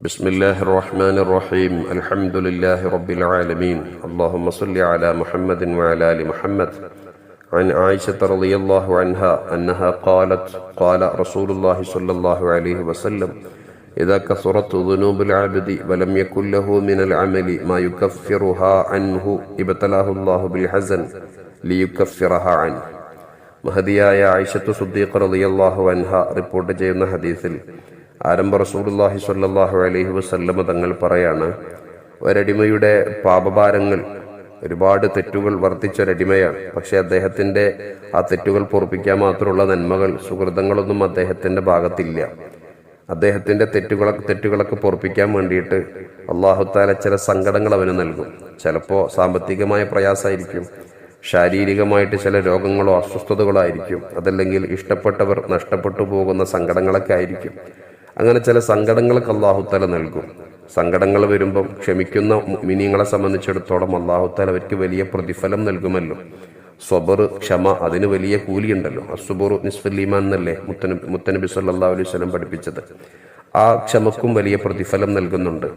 بسم الله الرحمن الرحيم الحمد لله رب العالمين اللهم صل على محمد وعلى ال محمد عن عائشه رضي الله عنها انها قالت قال رسول الله صلى الله عليه وسلم اذا كثرت ذنوب العبد ولم يكن له من العمل ما يكفرها عنه ابتلاه الله بالحزن ليكفرها عنه മഹതിയായ ആയിഷത്തു സുദ്ദീഖ് റളിയല്ലാഹു അൻഹ റിപ്പോർട്ട് ചെയ്യുന്ന ഹദീസിൽ ആരംഭ റസൂലുള്ളാഹി സ്വല്ലല്ലാഹു അലഹി വസല്ലമ തങ്ങൾ പറയാണ് ഒരടിമയുടെ പാപഭാരങ്ങൾ ഒരുപാട് തെറ്റുകൾ വർദ്ധിച്ചൊരടിമയാണ്. പക്ഷെ അദ്ദേഹത്തിന്റെ ആ തെറ്റുകൾ പൊറപ്പിക്കാൻ മാത്രമുള്ള നന്മകൾ സുഹൃതങ്ങളൊന്നും അദ്ദേഹത്തിന്റെ ഭാഗത്തില്ല. അദ്ദേഹത്തിന്റെ തെറ്റുകളൊക്കെ തെറ്റുകളൊക്കെ പൊറപ്പിക്കാൻ വേണ്ടിയിട്ട് അള്ളാഹുത്താല ചില സങ്കടങ്ങൾ അവന് നൽകും. ചിലപ്പോൾ സാമ്പത്തികമായ പ്രയാസമായിരിക്കും ശാരീരികമായിട്ട് ചില രോഗങ്ങളോ അസ്വസ്ഥതകളോ ആയിരിക്കും അതല്ലെങ്കിൽ ഇഷ്ടപ്പെട്ടവർ നഷ്ടപ്പെട്ടു പോകുന്ന സങ്കടങ്ങളൊക്കെ ആയിരിക്കും. അങ്ങനെ ചില സങ്കടങ്ങളൊക്കെ അള്ളാഹുത്തല നൽകും. സങ്കടങ്ങൾ വരുമ്പം ക്ഷമിക്കുന്ന മിനിങ്ങളെ സംബന്ധിച്ചിടത്തോളം അള്ളാഹുത്താല അവർക്ക് വലിയ പ്രതിഫലം നൽകുമല്ലോ. സ്വബർ ക്ഷമ അതിന് വലിയ കൂലിയുണ്ടല്ലോ. അസുബുർ നിസ്ഫലീമാൻ എന്നല്ലേ മുത്തനബി മുത്തനബി സല്ലാ അലൈഹി സ്വലം പഠിപ്പിച്ചത്. ആ ക്ഷമക്കും വലിയ പ്രതിഫലം നൽകുന്നുണ്ട്.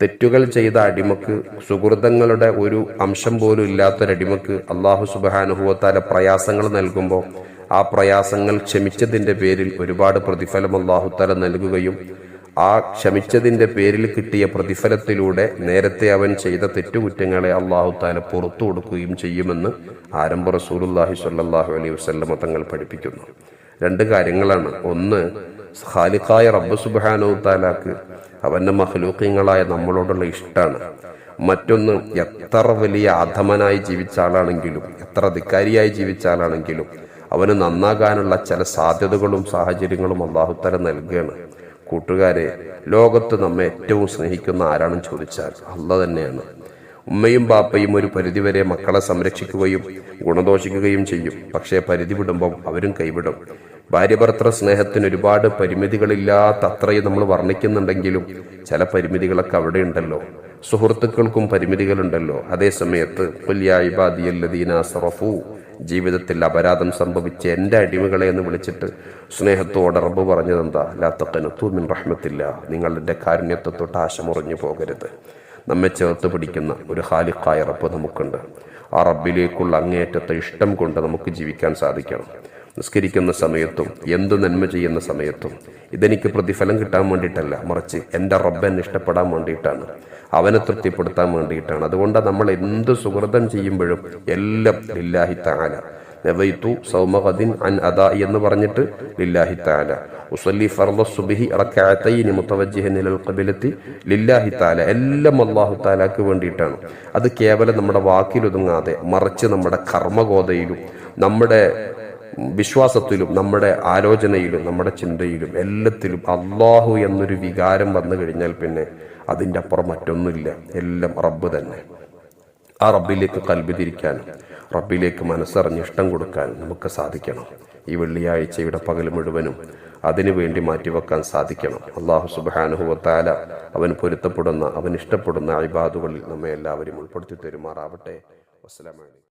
തെറ്റുകൾ ചെയ്ത അടിമക്ക് സുഹൃതങ്ങളുടെ ഒരു അംശം പോലും ഇല്ലാത്തൊരടിമക്ക് അള്ളാഹു സുബാനുഭവത്താല പ്രയാസങ്ങൾ നൽകുമ്പോൾ ആ പ്രയാസങ്ങൾ ക്ഷമിച്ചതിന്റെ പേരിൽ ഒരുപാട് പ്രതിഫലം അള്ളാഹുത്തല നൽകുകയും ആ ക്ഷമിച്ചതിന്റെ പേരിൽ കിട്ടിയ പ്രതിഫലത്തിലൂടെ നേരത്തെ അവൻ ചെയ്ത തെറ്റുകുറ്റങ്ങളെ അള്ളാഹുത്താല പുറത്തു കൊടുക്കുകയും ചെയ്യുമെന്ന് ആരംഭ റസൂലുല്ലാഹി സ്വല്ലല്ലാഹു അലൈഹി വസല്ലമ തങ്ങൾ പഠിപ്പിക്കുന്നു. രണ്ട് കാര്യങ്ങളാണ്. ഒന്ന് ഖാലിഖായ റബ്ബ് സുബാനോ താലാക്ക് അവന്റെ മഹലൂക്കങ്ങളായ നമ്മളോടുള്ള ഇഷ്ടമാണ് മറ്റൊന്ന് എത്ര വലിയ അധമനായി ജീവിച്ച ആളാണെങ്കിലും എത്ര ധിക്കാരിയായി ജീവിച്ച ആളാണെങ്കിലും അവന് നന്നാകാനുള്ള ചില സാധ്യതകളും സാഹചര്യങ്ങളും അള്ളാഹുത്തല നൽകുകയാണ്. കൂട്ടുകാരെ ലോകത്ത് നമ്മെ ഏറ്റവും സ്നേഹിക്കുന്ന ആരാണെന്ന് ചോദിച്ചാൽ അല്ല തന്നെയാണ്. ഉമ്മയും ബാപ്പയും ഒരു പരിധിവരെ മക്കളെ സംരക്ഷിക്കുകയും ഗുണദോഷിക്കുകയും ചെയ്യും. പക്ഷേ പരിധി വിടുമ്പം അവരും കൈവിടും. ഭാര്യഭർത്തൃ സ്നേഹത്തിന് ഒരുപാട് പരിമിതികളില്ലാത്ത അത്രയും നമ്മൾ വർണിക്കുന്നുണ്ടെങ്കിലും ചില പരിമിതികളൊക്കെ അവിടെ ഉണ്ടല്ലോ. സുഹൃത്തുക്കൾക്കും പരിമിതികളുണ്ടല്ലോ. അതേ സമയത്ത് ജീവിതത്തിൽ അപരാധം സംഭവിച്ച എന്റെ അടിമകളെ എന്ന് വിളിച്ചിട്ട് സ്നേഹത്തോടെ റബ്ബ് പറഞ്ഞത് എന്താ ലാത്തക്കനത്തു മിൻ റഹ്മത്തില്ല. നിങ്ങളുടെ കാരുണ്യത്തെ തൊട്ട് ആശമുറിഞ്ഞു പോകരുത്. നമ്മെ ചേർത്ത് പിടിക്കുന്ന ഒരു ഹാലിക്കായ റബ്ബ് നമുക്കുണ്ട്. ആ റബ്ബിലേക്കുള്ള അങ്ങേയറ്റത്തെ ഇഷ്ടം കൊണ്ട് നമുക്ക് ജീവിക്കാൻ സാധിക്കണം. നിസ്കരിക്കുന്ന സമയത്തും എന്തു നന്മ ചെയ്യുന്ന സമയത്തും. ഇതെനിക്ക് പ്രതിഫലം കിട്ടാൻ വേണ്ടിയിട്ടല്ല മറിച്ച് എന്റെ റബ്ബൻ ഇഷ്ടപ്പെടാൻ വേണ്ടിയിട്ടാണ്. അവനെ തൃപ്തിപ്പെടുത്താൻ വേണ്ടിയിട്ടാണ്. അതുകൊണ്ട് നമ്മൾ എന്ത് സുഹൃതം ചെയ്യുമ്പോഴും എല്ലാം ലില്ലാഹി താല നവൈത്തു സൗമഹദിൻ അൻ അദാ എന്ന് പറഞ്ഞിട്ട് ലില്ലാഹി താല ഉസല്ലി ഫർദ സുബ്ഹി റക്അത്തൈനി മുതവജ്ജിഹൻ ഇലൽ ഖിബലത്തി ലില്ലാഹി താല എല്ലാം അള്ളാഹു താലാക്ക് വേണ്ടിയിട്ടാണ്. അത് കേവലം നമ്മുടെ വാക്കിലൊതുങ്ങാതെ മറിച്ച് നമ്മുടെ കർമ്മഗോതയിലും നമ്മുടെ വിശ്വാസത്തിലും നമ്മുടെ ആലോചനയിലും നമ്മുടെ ചിന്തയിലും എല്ലാത്തിലും അള്ളാഹു എന്നൊരു വികാരം വന്നു കഴിഞ്ഞാൽ പിന്നെ അതിന്റെ അപ്പുറം മറ്റൊന്നുമില്ല. എല്ലാം റബ്ബ് തന്നെ. ആ റബ്ബിലേക്ക് കൽവി തിരിക്കാനും റബ്ബിലേക്ക് മനസ്സറിഞ്ഞ് ഇഷ്ടം കൊടുക്കാനും നമുക്ക് സാധിക്കണം. ഈ വെള്ളിയാഴ്ചയുടെ പകൽ മുഴുവനും അതിനു വേണ്ടി മാറ്റിവെക്കാൻ സാധിക്കണം. അള്ളാഹു സുബാനുഹുവത്താല അവൻ പൊരുത്തപ്പെടുന്ന അവൻ ഇഷ്ടപ്പെടുന്ന അഴിബാദുകളിൽ നമ്മെ എല്ലാവരും ഉൾപ്പെടുത്തി തരുമാറാവട്ടെ. വസ്സലാമലൈക്കും